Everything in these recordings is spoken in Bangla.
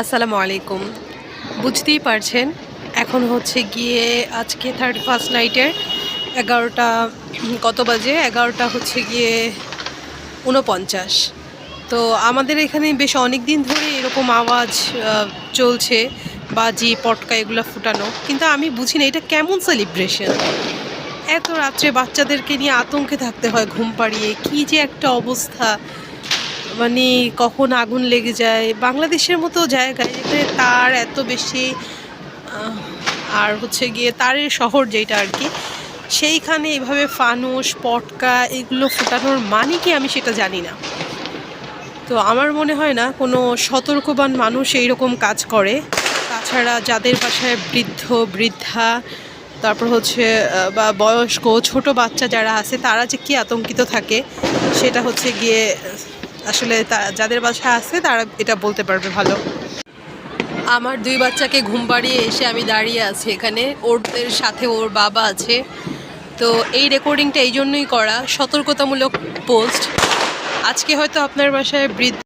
আসসালামু আলাইকুম। বুঝতেই পারছেন, এখন হচ্ছে গিয়ে আজকে থার্ড ফার্স্ট নাইটের এগারোটা, কত বাজে? এগারোটা হচ্ছে গিয়ে উনপঞ্চাশ তো আমাদের এখানে বেশ অনেক দিন ধরে এরকম আওয়াজ চলছে, বাজি, পটকা এগুলো ফুটানো। কিন্তু আমি বুঝি না, এটা কেমন সেলিব্রেশন এত রাত্রে বাচ্চাদেরকে নিয়ে আতঙ্কে থাকতে হয়, ঘুম পাড়িয়ে। কী যে একটা অবস্থা। মানে কখন আগুন লেগে যায়। বাংলাদেশের মতো জায়গায় যেখানে তার এত বেশি আর হচ্ছে গিয়ে তারের শহর যেটা আর কি, সেইখানে এভাবে ফানুস, পটকা এগুলো ফোটানোর মানে কি আমি সেটা জানি না। তো আমার মনে হয় না কোনো সতর্কবান মানুষ এই রকম কাজ করে। তাছাড়া যাদের বাসায় বৃদ্ধ, বৃদ্ধা, তারপর হচ্ছে বা বয়স্ক, ছোট বাচ্চা যারা আছে, তারা যে কি আতঙ্কিত থাকে, সেটা হচ্ছে গিয়ে আসলে যাদের বাসায় আছে তারা এটা বলতে পারবে ভালো। আমার দুই বাচ্চাকে ঘুম পাড়িয়ে এসে আমি দাঁড়িয়ে আছি এখানে। ওদের সাথে ওর বাবা আছে। তো এই রেকর্ডিংটা এই জন্যই করা। সতর্কতামূলক পোস্ট আজকে হয়তো আপনার বাসায় বৃদ্ধ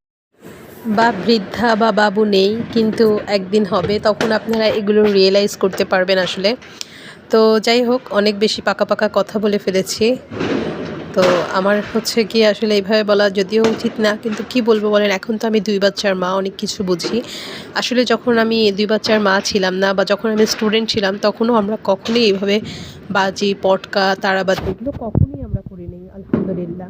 বা বৃদ্ধা বা বাবু নেই, কিন্তু একদিন হবে, তখন আপনারা এগুলো রিয়েলাইজ করতে পারবেন আসলে। তো যাই হোক, অনেক বেশি পাকা পাকা কথা বলে ফেলেছি। তো আমার হচ্ছে কি আসলে এইভাবে বলা যদিও উচিত না, কিন্তু কি বলব বলেন, এখন তো আমি দুই বাচ্চার মা, অনেক কিছু বুঝি। আসলে যখন আমি দুই বাচ্চার মা ছিলাম না বা যখন আমি স্টুডেন্ট ছিলাম, তখনও আমরা কখনোই এইভাবে বাজি, পটকা তারাবাতি এগুলো কখনোই আমরা করিনি, আলহামদুলিল্লাহ।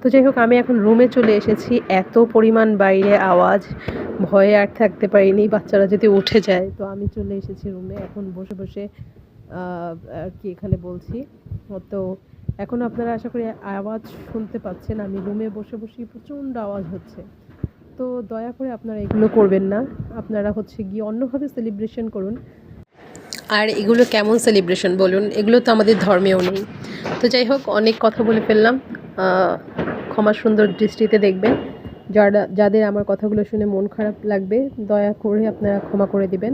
তো যাই হোক, আমি এখন রুমে চলে এসেছি, এত পরিমাণ বাইরে আওয়াজ, ভয়ে আর থাকতে পারিনি, বাচ্চারা যদি উঠে যায়, তো আমি চলে এসেছি রুমে এখন বসে বসে আর কি এখানে বলছি। তো এখন আপনারা আশা করি আওয়াজ শুনতে পাচ্ছেন, আমি রুমে বসে বসে প্রচণ্ড আওয়াজ হচ্ছে। তো দয়া করে আপনারা এগুলো করবেন না, আপনারা হচ্ছে গিয়ে অন্যভাবে সেলিব্রেশন করুন। আর এগুলো কেমন সেলিব্রেশন বলুন, এগুলো তো আমাদের ধর্মেও নেই। তো যাই হোক, অনেক কথা বলে ফেললাম ক্ষমা সুন্দর দৃষ্টিতে দেখবেন। যারা, যাদের আমার কথাগুলো শুনে মন খারাপ লাগবে, দয়া করে আপনারা ক্ষমা করে দিবেন।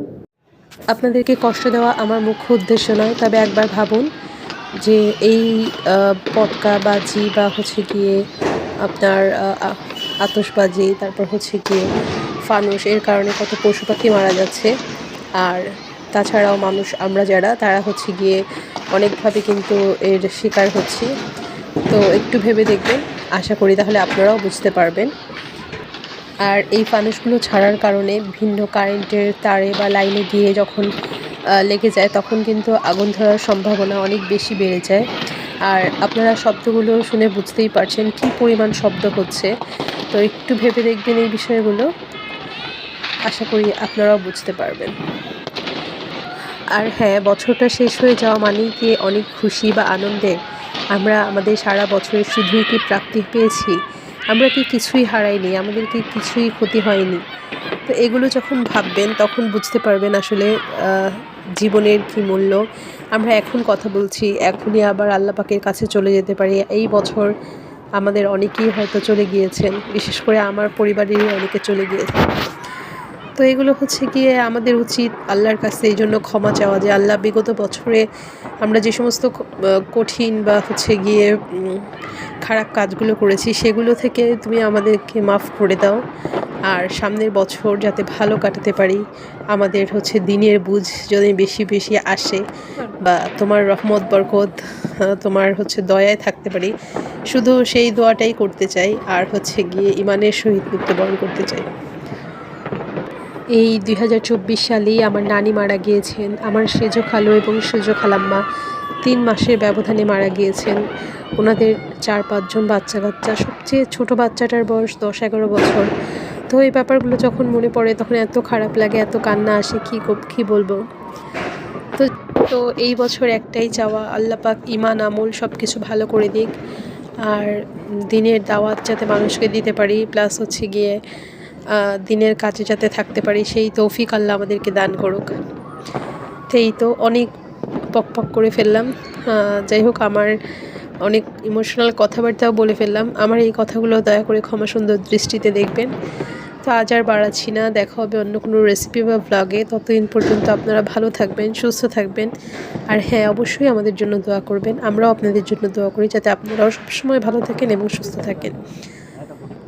আপনাদেরকে কষ্ট দেওয়া আমার মুখ্য উদ্দেশ্য নয়, তবে একবার ভাবুন যে এই আহ, পটকা বাজি বা হচ্ছে গিয়ে আপনার আতসবাজি তারপর হচ্ছে গিয়ে ফানুস এর কারণে কত পশু পাখি মারা যাচ্ছে। আর তাছাড়াও মানুষ আমরা যারা তারা হচ্ছে গিয়ে অনেকভাবে কিন্তু এর শিকার হচ্ছি। তো একটু ভেবে দেখবেন আশা করি তাহলে আপনারাও বুঝতে পারবেন। আর এই ফানুসগুলো ছাড়ার কারণে ভিন্ন কারেন্টের তারে বা লাইনে গিয়ে যখন লেগে যায়, তখন কিন্তু আগুন ধরার সম্ভাবনা অনেক বেশি বেড়ে যায়। আর আপনারা শব্দগুলো শুনে বুঝতেই পারছেন কি পরিমাণ শব্দ হচ্ছে। তো একটু ভেবে দেখবেন এই বিষয়গুলো। আশা করি আপনারাও বুঝতে পারবেন। আর হ্যাঁ বছরটা শেষ হয়ে যাওয়া মানেই কি অনেক খুশি বা আনন্দে আমরা আমাদের সারা বছরের শুধুই কি প্রাপ্তি পেয়েছি? আমরা কি কিছুই হারাইনি আমাদের কি কিছুই ক্ষতি হয়নি? তো এগুলো যখন ভাববেন, তখন বুঝতে পারবেন আসলে জীবনের কি মূল্য? আমরা এখন কথা বলছি, এখনই আবার আল্লাহ পাকের কাছে চলে যেতে পারি। এই বছর আমাদের অনেকেই হয়তো চলে গিয়েছেন, বিশেষ করে আমার পরিবারেরই অনেকে চলে গিয়েছেন। তো এগুলো হচ্ছে গিয়ে আমাদের উচিত আল্লাহর কাছে এই জন্য ক্ষমা চাওয়া, যে আল্লাহ বিগত বছরে আমরা যে সমস্ত কঠিন বা হচ্ছে গিয়ে খারাপ কাজগুলো করেছি, সেগুলো থেকে তুমি আমাদেরকে মাফ করে দাও। আর সামনের বছর যাতে ভালো কাটাতে পারি, আমাদের হচ্ছে দিনের বুঝ যদি বেশি বেশি আসে বা তোমার রহমত, বরকত তোমার হচ্ছে দয়ায় থাকতে পারি, শুধু সেই দোয়াটাই করতে চাই, আর হচ্ছে গিয়ে ইমানের সহিত মৃত্যুবরণ করতে চাই। এই দুই হাজার চব্বিশ সালেই আমার নানি মারা গিয়েছেন, আমার সেজো খালো এবং সেজো খালাম্মা তিন মাসের ব্যবধানে মারা গিয়েছেন। ওনাদের চার পাঁচজন বাচ্চা কাচ্চা, সবচেয়ে ছোট বাচ্চাটার বয়স দশ এগারো বছর। তো এই ব্যাপারগুলো যখন মনে পড়ে তখন এত খারাপ লাগে, এত কান্না আসে, কী কী বলব? তো তো এই বছর একটাই চাওয়া, আল্লাহ পাক ইমান আমল সব কিছু ভালো করে দিক। আর দিনের দাওয়াত যাতে মানুষকে দিতে পারি, প্লাস হচ্ছে গিয়ে দিনের কাজে যাতে থাকতে পারি, সেই তৌফিক আল্লাহ আমাদেরকে দান করুক। সেই তো অনেক পক পক করে ফেললাম। যাই হোক, আমার অনেক ইমোশনাল কথাবার্তাও বলে ফেললাম। আমার এই কথাগুলো দয়া করে ক্ষমা সুন্দর দৃষ্টিতে দেখবেন। তো আজ আর বাড়াচ্ছি না, দেখা হবে অন্য কোনো রেসিপি বা ব্লগে ততদিন পর্যন্ত আপনারা ভালো থাকবেন, সুস্থ থাকবেন। আর হ্যাঁ অবশ্যই আমাদের জন্য দোয়া করবেন। আমরাও আপনাদের জন্য দোয়া করি, যাতে আপনারাও সবসময় ভালো থাকেন এবং সুস্থ থাকেন।